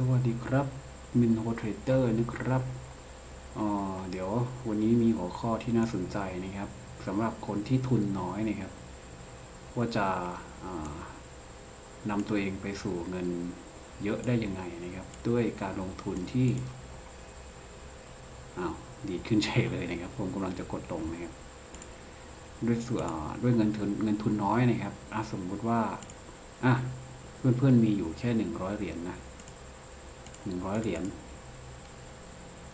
สวัสดีครับมินโฮเทรดเดอร์นะครับเดี๋ยววันนี้มีหัวข้อที่น่าสนใจนะครับสำหรับคนที่ทุนน้อยนะครับ ว่าจะานำตัวเองไปสู่เงินเยอะได้ยังไงนะครับ ด้วยการลงทุนที่อ้าวดีขึ้นเฉยเลยนะครับ ผมกำลังจะกดลงนะครับ ด้วยส่วนอ่าด้วยเงินทุนเงินทุนน้อยนะครับสมมุติว่าอะเพื่อนๆมีอยู่แค่หนึ่งร้อยเหรียญนะ หนึ่งร้อยเหรียญ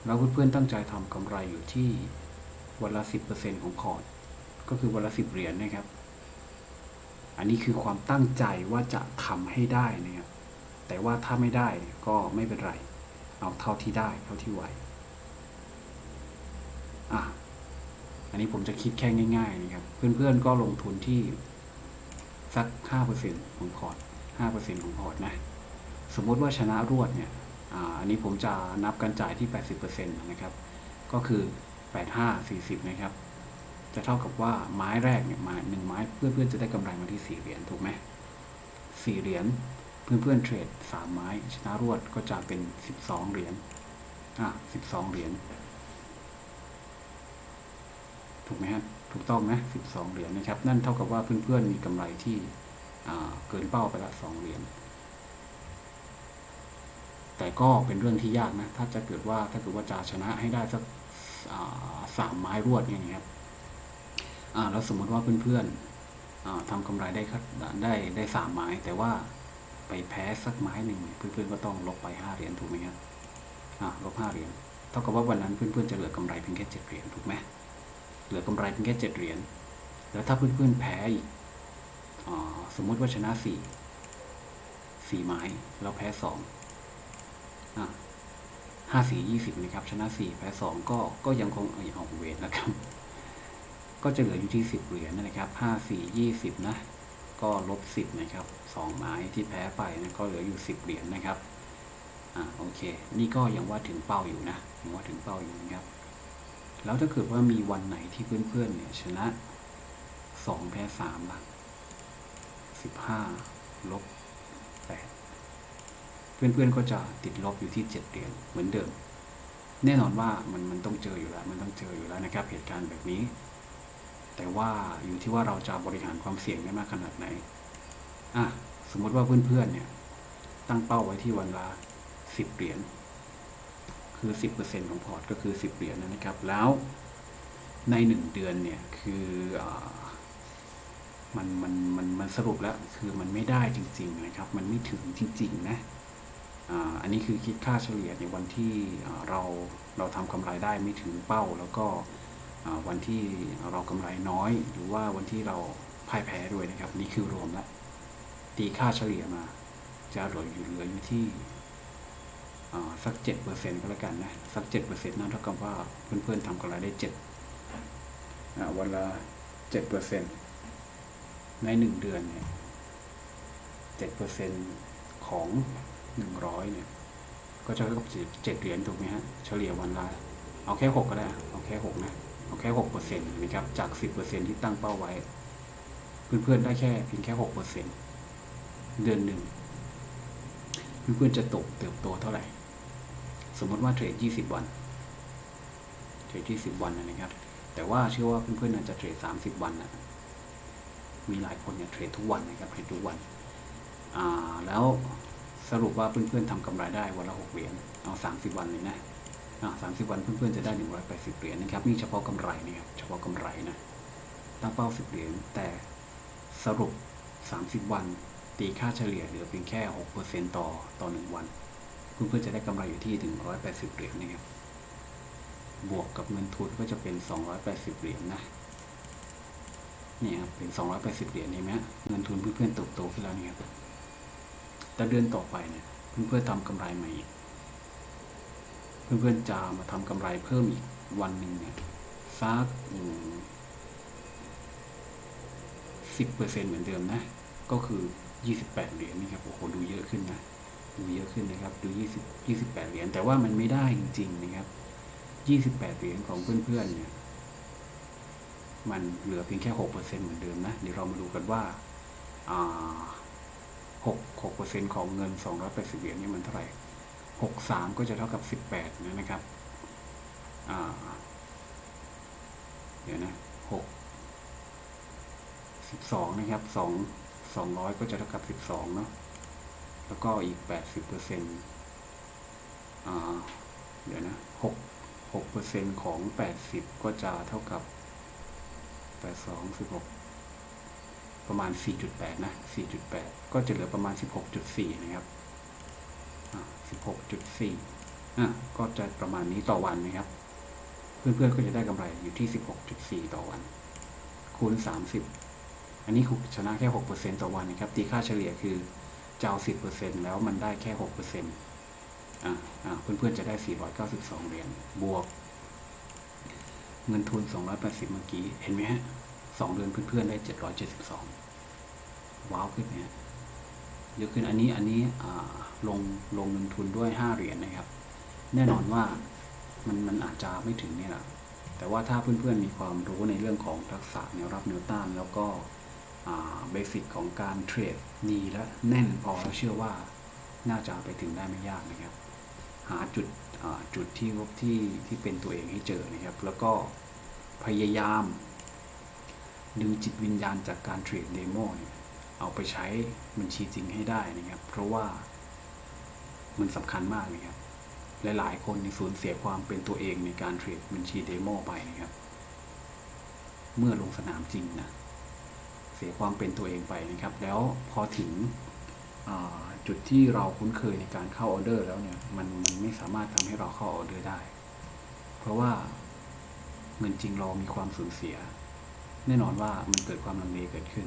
แล้วเพื่อนๆตั้งใจทำกำไรอยู่ที่วันละสิบเปอร์เซ็นของพอร์ต ก็คือวันละสิบเหรียญนะครับ อันนี้คือความตั้งใจว่าจะทำให้ได้นะครับ แต่ว่าถ้าไม่ได้ก็ไม่เป็นไร เอาเท่าที่ได้เท่าที่ไหวอะอันนี้ผมจะคิดแค่ง่าย ๆ นะครับ เพื่อนๆก็ลงทุนที่สักห้าเปอร์เซ็นของพอร์ตห้าเปอร์เซ็นของพอร์ตนะ สมมติว่าชนะรวดเนี่ย อันนี้ผมจะนับการจ่ายที่แปดสิบเปอร์เซ็นต์นะครับ ก็คือแปดห้าสี่สิบนะครับ จะเท่ากับว่าไม้แรกเนี่ยมาหนึ่งไม้เพื่อนๆจะได้กำไรมาที่สี่เหรียญถูกไหมสี่เหรียญเพื่อนๆเทรดสามไม้ชนะรวดก็จะเป็นสิบสองเหรียญอะสิบสองเหรียญถูกไหมฮะถูกต้องไหมสิบสองเหรียญนะครับ นั่นเท่ากับว่าเพื่อนๆมีกำไรที่เกินเป้าไปละสองเหรียญ แต่ก็เป็นเรื่องที่ยากนะ ถ้าจะเกิดว่าถ้าเกิดว่าจะชนะให้ได้สักสามไม้รวดเงี้ยนะครับแล้วสมมติว่าเพื่อนๆทำกำไรได้ได้ได้สามไม้ แต่ว่าไปแพ้สักไม้หนึ่งเพื่อนๆก็ต้องลบไปห้าเหรียญถูกไหมครับลบห้าเหรียญเท่ากับว่าวันนั้นเพื่อนๆจะเหลือกำไรเพียงแค่เจ็ดเหรียญถูกไหมเหลือกำไรเพียงแค่เจ็ดเหรียญแล้วถ้าเพื่อนๆแพ้อีกอสมมุติว่าชนะสี่สี่ไม้แล้วแพ้สอง ห้าสี่ยี่สิบนะครับชนะสี่แพ้สองก็ก็ยังคงเออย่างออกเวทแล้วครับ ก็จะเหลืออยู่ที่สิบเหรียญนะครับห้าสี่ยี่สิบนะก็ลบสิบนะครับสองไม้ที่แพ้ไปนะก็เหลืออยู่สิบเหรียญนะครับอ่าโอเค นี่ก็ยังว่าถึงเป้าอยู่นะยังว่าถึงเป้าอยู่นะครับ แล้วถ้าเกิดว่ามีวันไหนที่เพื่อนๆเนี่ยชนะสองแพ้สามล่ะสิบห้าลบแปด เพื่อนๆ ก็จะติดลบอยู่ที่เจ็ดเหรียญเหมือนเดิม แน่นอนว่ามันมันต้องเจออยู่แล้ว มันต้องเจออยู่แล้วนะครับเหตุการณ์แบบนี้ แต่ว่าอยู่ที่ว่าเราจะบริหารความเสี่ยงได้มากขนาดไหนอะสมมติว่าเพื่อนๆเนี่ยตั้งเป้าไว้ที่วันละสิบเหรียญคือ 10%ของพอร์ตก็คือ 10 เหรียญนะครับ แล้วใน 1 เดือนเนี่ยคืออามันมันมันมันสรุปแล้วคือมันไม่ได้จริง ๆ นะครับ มันไม่ถึงจริง ๆ นะ อันนี้คือคิดค่าเฉลี่ยในวันที่เราเราทำกำไรได้ไม่ถึงเป้า แล้วก็วันที่เรากำไรน้อย หรือว่าวันที่เราพ่ายแพ้ด้วยนะครับ นี่คือรวมแล้วตีค่าเฉลี่ยมา จะเหลืออยู่เหลืออยู่ที่สักเจ็ดเปอร์เซ็นต์ก็แล้วกันนะสักเจ็ดเปอร์เซ็นต์นั่นเท่ากับว่าเพื่อนๆทำกำไรได้เจ็ดวันละเจ็ดเปอร์เซ็นต์ในหนึ่งเดือนเนี่ยเจ็ดเปอร์เซ็นต์ของ หนึ่งร้อยเนี่ย ก็จะเท่ากับเจ็ดเหรียญถูกไหมฮะ เฉลี่ยวันละ เอาแค่หกก็ได้ เอาแค่หกนะ เอาแค่หกเปอร์เซ็นต์นะครับ จากสิบเปอร์เซ็นที่ตั้งเป้าไว้ เพื่อนๆได้แค่เพียงแค่หกเปอร์เซ็นต์เดือนหนึ่ง เพื่อนๆจะโตเติบโตเท่าไหร่ สมมติว่าเทรด20วัน เทรด20วันนะครับ แต่ว่าเชื่อว่าเพื่อนๆน่าจจะเทรด30วันนะมีหลายคนเนี่ยเทรดทุกวันนะครับเทรดทุกวัน อ่า แล้ว สรุปว่าเพื่อนๆทำกำไรได้วันละ6เหรียญเอา30วันเลยนะอ่า30วันเพื่อนๆจะได้180เหรียญนะครับนี่เฉพาะกำไรนะครับเฉพาะกำไรนะตั้งเป้า10เหรียญแต่สรุป30วันตีค่าเฉลี่ยเหลือเพียงแค่6%ต่อต่อ1วัน เพื่อนๆจะได้กำไรอยู่ที่ถึง180เหรียญนะครับบวกกับเงินทุนก็จะเป็น 280 เหรียญนะนี่ครับเป็น 280 เหรียญเห็นไหมเงินทุนเพื่อนๆเติบโตขึ้นแล้วนี่ครับ แต่เดือนต่อไปเนี่ยเพื่อนๆทำกำไรใหม่อีกเพื่อนๆจะมาทำกำไรเพิ่มอีกวันหนึ่งเนี่ยสักสิบเปอร์เซ็นเหมือนเดิมนะ ก็คือ28เหรียญนี่ครับโอ้โหดูเยอะขึ้นนะดูเยอะขึ้นนะครับดู20 28เหรียญแต่ว่ามันไม่ได้จริงๆนะครับ28เหรียญของเพื่อนๆเนี่ยมันเหลือเพียงแค่6%เหมือนเดิมนะเดี๋ยวเรามาดูกันว่าอ่า 6 6 ของเงิน 280 เหรียญนี่มันเท่าไหร่หกสามก็จะเท่ากับสิบแปดนะครับเดี๋ยวนะหกสิบสองนะครับสองสองร้อยก็จะเท่ากับสิบสองเนาะ แล้วก็อีกแปดสิบเปอร์เซ็นต์เดี๋ยวนะหกหกเปอร์เซ็นต์ของแปดสิบก็จะเท่ากับแปดสองสิบหก ประมาณสี่จุดแปดนะสี่จุดแปดก็จะเหลือประมาณสิบหกจุดสี่นะครับสิบหกจุดสี่อะ ก็จะประมาณนี้ต่อวันนะครับ เพื่อนๆ ก็จะได้กำไรอยู่ที่สิบหกจุดสี่ต่อวัน คูณสามสิบอันนี้คุณชนะแค่หกเปอร์เซ็นต่อวันนะครับ ตีค่าเฉลี่ยคือจะเอาสิบเปอร์เซ็นแล้วมันได้แค่หกเปอร์เซ็นต์อ่าอ่าเพื่อนๆ จะได้สี่ร้อยเหรียญ บวก เงินทุนสองร้อยแปดสิบเมื่อกี้ เห็นไหมฮะ สองเดือนเพื่อนๆได้เจ็ดร้อยเจ็ดสิบสองว้าวขึ้นไหมฮะเยอะขึ้นอันนี้อันนี้ลงลงเงินทุนด้วยห้าเหรียญนะครับ แน่นอนว่ามันมันอาจจะไม่ถึงเนี่ยแหละแต่ว่าถ้าเพื่อนๆมีความรู้ในเรื่องของทักษะแนวรับแนวต้านแล้วก็เบสิกของการเทรดดีและแน่นพอแล้วเชื่อว่าน่าจะไปถึงได้ไม่ยากนะครับ หาจุดจุดที่ที่ที่เป็นตัวเองให้เจอนะครับ แล้วก็พยายาม ดึงจิตวิญญาณจากการเทรดเดโมเนี่ยเอาไปใช้บัญชีจริงให้ได้นะครับ เพราะว่ามันสำคัญมากนะครับหลายๆคนในสูญเสียความเป็นตัวเองในการเทรดบัญชีเดโมไปนะครับ เมื่อลงสนามจริงนะเสียความเป็นตัวเองไปนะครับ แล้วพอถึงจุดที่เราคุ้นเคยในการเข้าออเดอร์แล้วเนี่ยมันมันไม่สามารถทำให้เราเข้าออเดอร์ได้ เพราะว่าเงินจริงเรามีความสูญเสีย แน่นอนว่ามันเกิดความลังเลเกิดขึ้น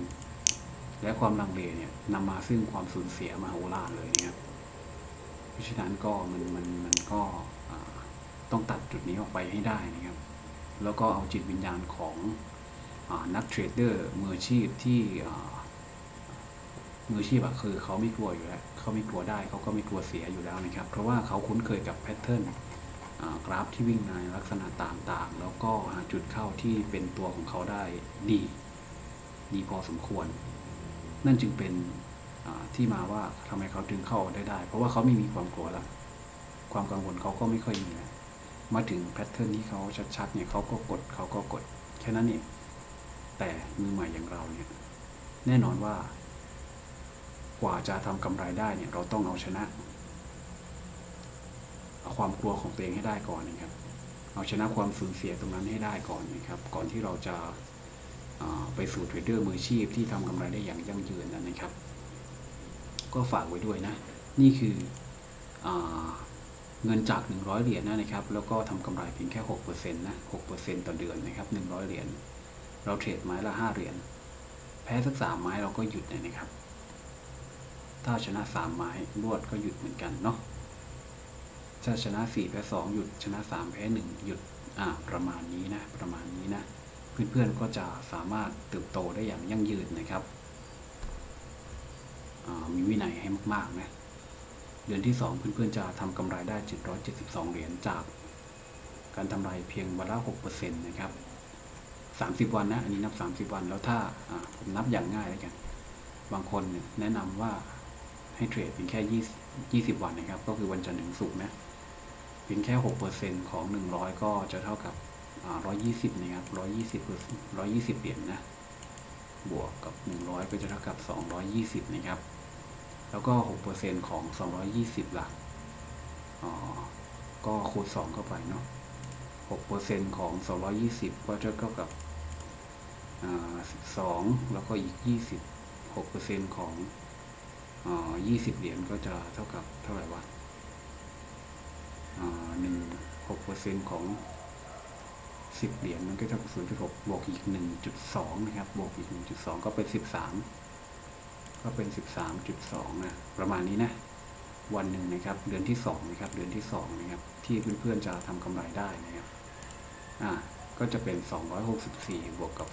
และความลังเลเนี่ยนำมาซึ่งความสูญเสียมาโหฬารเลยนะครับเพราะฉะนั้นก็มันมันมันก็ต้องตัดจุดนี้ออกไปให้ได้นะครับ แล้วก็เอาจิตวิญญาณของอนักเทรดเดอร์มืออาชีพที่มืออาชีพอะคือเขาไม่กลัวอยู่แล้วเขาไม่กลัวได้เขาก็ไม่กลัวเสียอยู่แล้วนะครับ เพราะว่าเขาคุ้นเคยกับแพทเทิร์น กราฟที่วิ่งในลักษณะต่างๆ แล้วก็หาจุดเข้าที่เป็นตัวของเขาได้ดี ดีพอสมควร นั่นจึงเป็นที่มาว่าทำไมเขาถึงเข้าได้ได้ เพราะว่าเขาไม่มีความกลัวแล้วความกังวลเขาก็ไม่ค่อยมีแล้วมาถึงแพทเทิร์นที่เขาชัดๆเนี่ยเขาก็กดเขาก็กดแค่นั้นเองแต่มือใหม่อย่างเราเนี่ยแน่นอนว่ากว่าจะทำกำไรได้เนี่ยเราต้องเอาชนะ ความกลัวของตัวเองให้ได้ก่อนนะครับ เอาชนะความสูญเสียตรงนั้นให้ได้ก่อนนะครับ ก่อนที่เราจะาไปสู่เทรดเดอร์มืออาชีพที่ทำกำไรได้อย่างยั่งยืนนะครับ ก็ฝากไว้ด้วยนะ นี่คืออเงินจาก 100 เหรียญนะครับ แล้วก็ทำกำไรเพียงแค่6%นะ6%ต่อเดือนนะครับ 100 เหรียญ เราเทรดไม้ละ 5 เหรียญ แพ้สักสามไม้เราก็หยุดเลยนะครับ ถ้าชนะ 3 ไม้รวดก็หยุดเหมือนกันเนาะ ถ้าชนะ4แพ้2หยุดชนะ 3 แพ้ 1 หยุดอ่าประมาณนี้นะประมาณนี้นะเพื่อนๆก็จะสามารถเติบโตได้อย่างยั่งยืนนะครับมีวินัยให้มากๆนะเดือนที่ 2 เพื่อนๆจะทำกำไรได้ 772 เหรียญจาก การทำไรเพียงวันละ6%นะครับ30 วันนะอันนี้นับ 30 วันแล้วถ้าผมนับอย่างง่ายแล้วกัน บางคนแนะนำว่าให้เทรดเพียงแค่ 20 วันนะครับ ก็คือวันจันทร์ถึงศุกร์นะ เพียงแค่6%ของ 100 ก็จะเท่ากับอ่า120 นะครับ120 120 เหรียญนะ บวกกับ 100 ก็จะเท่ากับ 220 นะครับ แล้วก็ 6%ของ 220 ล่ะอ๋อก็คูณ 2 เข้าไปเนาะ 6%ของ 220 ก็จะเท่ากับอ่า12 แล้วก็อีก20 6%ของอ่า20 เหรียญก็จะเท่ากับเท่าไหร่วะ หนึ่งหกเปอ่า1 6%ของ10เหรียญมันก็เท่ากับ0.6บวกอีก1.2นะครับ บวกอีก1.2ก็เป็น13ก็เป็น13.2นะประมาณนี้นะ วันหนึ่งนะครับ เดือนที่2นะครับ เดือนที่2นะครับ ที่เพื่อนๆจะทำกำไรได้นะครับอ่าก็จะเป็น 264 บวกกับ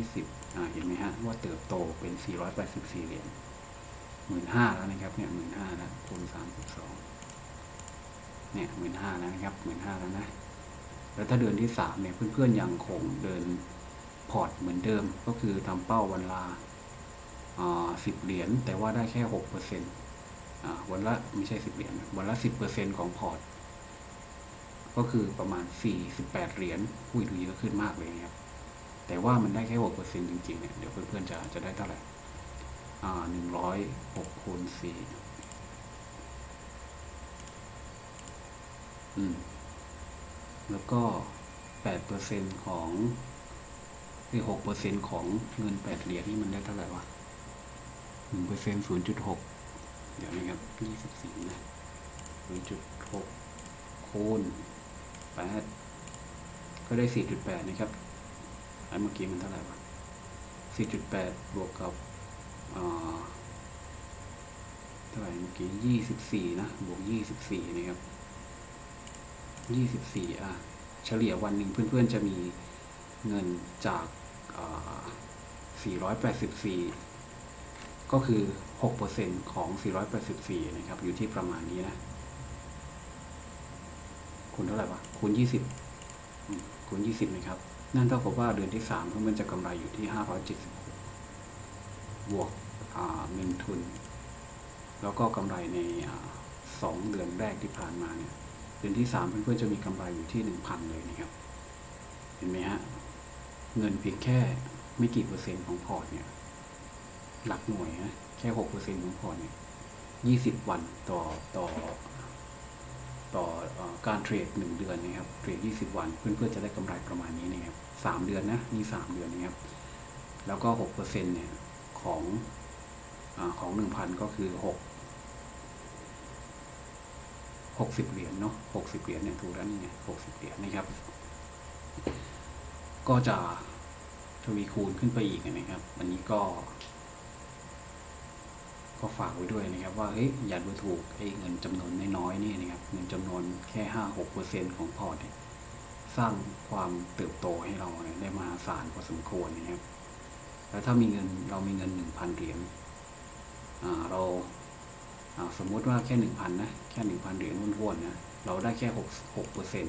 220อ่าเห็นไหมฮะ ว่าเติบโตเป็น 484 เหรียญหมื่นห้าแล้วนะครับ เนี่ยหมื่นห้าแล้วคูณ32 เนี่ยหมื่นห้าแล้วนะครับหมื่นห้าแล้วนะ แล้วถ้าเดือนที่สามเนี่ยเพื่อนๆยังคงเดินพอร์ตเหมือนเดิม ก็คือทำเป้าวันละสิบเหรียญแต่ว่าได้แค่หกเปอร์เซ็นต์วันละไม่ใช่สิบเหรียญวันละสิบเปอร์เซ็นของพอร์ตก็คือประมาณสี่สิบแปดเหรียญอุ้ยดูเยอะขึ้นมากเลยครับแต่ว่ามันได้แค่หกเปอร์เซ็นจริงๆเนี่ยเดี๋ยวเพื่อนๆจะจะได้เท่าไหร่หนึ่งร้อยหกคูณสี่อืม แล้วก็แปดเปอร์เซ็นของคือหกเปอร์เซ็นของเงินแปดเหรียญนี่มันได้เท่าไหร่วะหนึ่งเปอร์เซ็นศูนย์จุดหกเดี๋ยวนะครับยี่สิบสี่นะศูนย์จุดหกคูณแปดก็ได้สี่จุดแปดนะครับอันเมื่อกี้มันเท่าไหร่วะสี่จุดแปดบวกกับเท่าไหร่เมื่อกี้ยี่สิบสี่นะ บวกยี่สิบสี่นะครับ ยี่สิบสี่อะเฉลี่ยวันหนึ่งเพื่อนๆจะมีเงินจากสี่ร้อยแปดสิบสี่ก็คือหกเปอร์เซ็นของสี่ร้อยแปดสิบสี่นะครับ อยู่ที่ประมาณนี้นะ คูณเท่าไหร่วะ คูณยี่สิบคูณยี่สิบนะครับ นั่นเท่ากับว่าเดือนที่สามเพื่อนๆจะกำไรอยู่ที่ห้าร้อยเจ็ดสิบหกบวกเงินทุน แล้วก็กำไรในสองเดือนแรกที่ผ่านมาเนี่ย เดือนที่สามเพื่อนๆจะมีกำไรอยู่ที่หนึ่งพันเลยนะครับ เห็นไหมฮะ เงินเพียงแค่ไม่กี่เปอร์เซ็นต์ของพอร์ตเนี่ย หลักหน่วยนะแค่หกเปอร์เซ็นต์ของพอร์ตเนี่ยยี่สิบวันต่อต่อต่ออการเทรดหนึ่งเดือนนะครับ เทรดยี่สิบวัน เพื่อนๆจะได้กำไรประมาณนี้นะครับสามเดือนนะนี่สามเดือนนะครับ แล้วก็หกเปอร์เซ็นต์เนี่ยของอของหนึ่งพันก็คือหก หกสิบเหรียญเนาะหกสิบเหรียญเนี่ยถูกแล้วนี่ไงหกสิบเหรียญนะครับ ก็จะทวีคูณขึ้นไปอีกนะครับอันนี้ก็ ก็ฝากไว้ด้วยนะครับ ว่าเฮ้ยอย่าดูถูกไอ้เงินจำนวนน้อยๆนี่นะครับ เงินจำนวนแค่ห้าหกเปอร์เซ็นของพอร์ตเนี่ยสร้างความเติบโตให้เราเได้มหาศาลพอสมควรนะครับ แล้วถ้ามีเงินเรามีเงินหนึ่งพันเหรียญอ่าเรา สมมุติว่าแค่หนึ่งพันนะแค่หนึ่งพันเหรียญวนๆนะเราได้แค่หกหกเปอร์เซ็น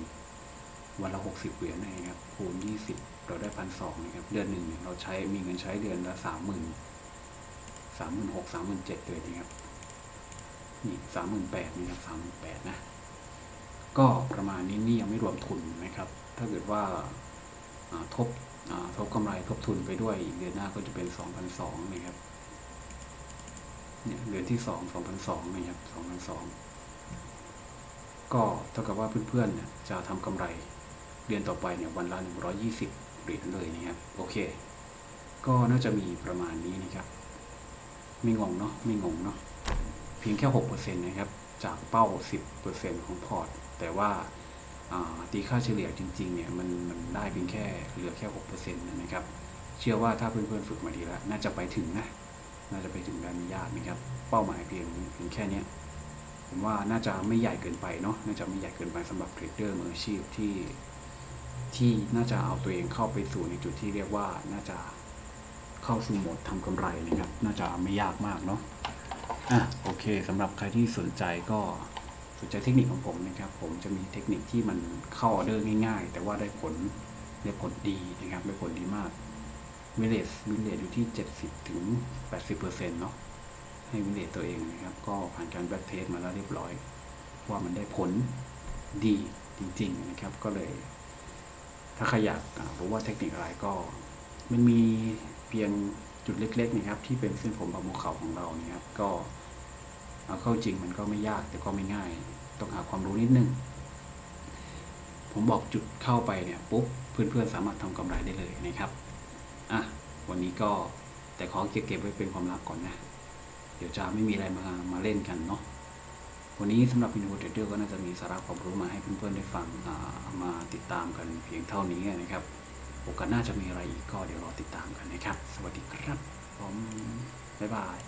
วันละหกสิบเหรียญนะครับคูณยี่สิบเราได้พันสองนะครับเดือนหนึ่งเราใช้มีเงินใช้เดือนละสามหมื่นสามหมื่นหกสามหมื่นเจ็ดเลยนะครับนี่สามหมื่นแปดนะครับสามหมื่นแปดนะก็ประมาณนี้นี่ยังไม่รวมทุนนะครับ ถ้าเกิดว่าทบทบกำไรทบทุนไปด้วยเดือนหน้าก็จะเป็นสองพันสองนะครับ เนี่ยเดือนที่สองสองพันสองนะครับสองพันสองก็เท่ากับว่าเพื่อนๆเนี่ยจะทำกำไรเดือนต่อไปเนี่ยวันละหนึ่งร้อยี่สิบเหรียญเลยนะครับโอเค ก็น่าจะมีประมาณนี้นะครับ ไม่งงเนาะไม่งงเนาะเพียงแค่หกเปอร์เซ็นต์นะครับ จากเป้าสิบเปอร์เซ็นต์ของพอร์ต แต่ว่าอ่าตีค่าเฉลี่ยจริงๆเนี่ยมันมันได้เพียงแค่เหลือแค่หกเปอร์เซ็นต์นะครับ เชื่อว่าถ้าเพื่อนๆฝึกมาดีแล้ว น่าจะไปถึงนะ น่าจะไปถึงได้ไม่ยากนะครับ เป้าหมายเพียงเพียงแค่เนี้ยผมว่าน่าจะไม่ใหญ่เกินไปเนาะน่าจะไม่ใหญ่เกินไปสำหรับเทรดเดอร์มืออาชีพที่ที่น่าจะเอาตัวเองเข้าไปสู่ในจุดที่เรียกว่าน่าจะเข้าสู่โหมดทำกำไรนะครับ น่าจะไม่ยากมากเนาะอะโอเคสำหรับใครที่สนใจก็สนใจเทคนิคของผมนะครับ ผมจะมีเทคนิคที่มันเข้าออเดอร์ง่าย ๆ แต่ว่าได้ผลได้ผลดีนะครับได้ผลดีมาก วินเลสวินเลสอยู่ที่ 70ถึง80เปอร์เซ็นต์เนาะให้วินเลสตัวเองนะครับ ก็ผ่านการแบ็กเทสมาแล้วเรียบร้อย ว่ามันได้ผลดีจริง ๆ นะครับ ก็เลย ถ้าใครอยากรู้ว่าเทคนิคอะไรก็มันมีเพียงจุดเล็ก ๆ นะครับ ที่เป็นเส้นผมบนภูเขาของเรานะครับ ก็เอาเข้าจริงมันก็ไม่ยากแต่ก็ไม่ง่าย ต้องหาความรู้นิดนึง ผมบอกจุดเข้าไปเนี่ยปุ๊บเพื่อนๆสามารถทำกำไรได้เลยนะครับ อะวันนี้ก็แต่ขอเก็บไว้เป็นความลับก่อนนะ เดี๋ยวจะไม่มีอะไรมามาเล่นกันเนาะวันนี้สำหรับอินโวเตอร์ก็น่าจะมีสาระความรู้มาให้เพื่อนๆได้ฟังมาติดตามกันเพียงเท่านี้นะครับโอกาสหน้าจะมีอะไรอีกก็เดี๋ยวรอติดตามกันนะครับ สวัสดีครับผมบ๊ายบาย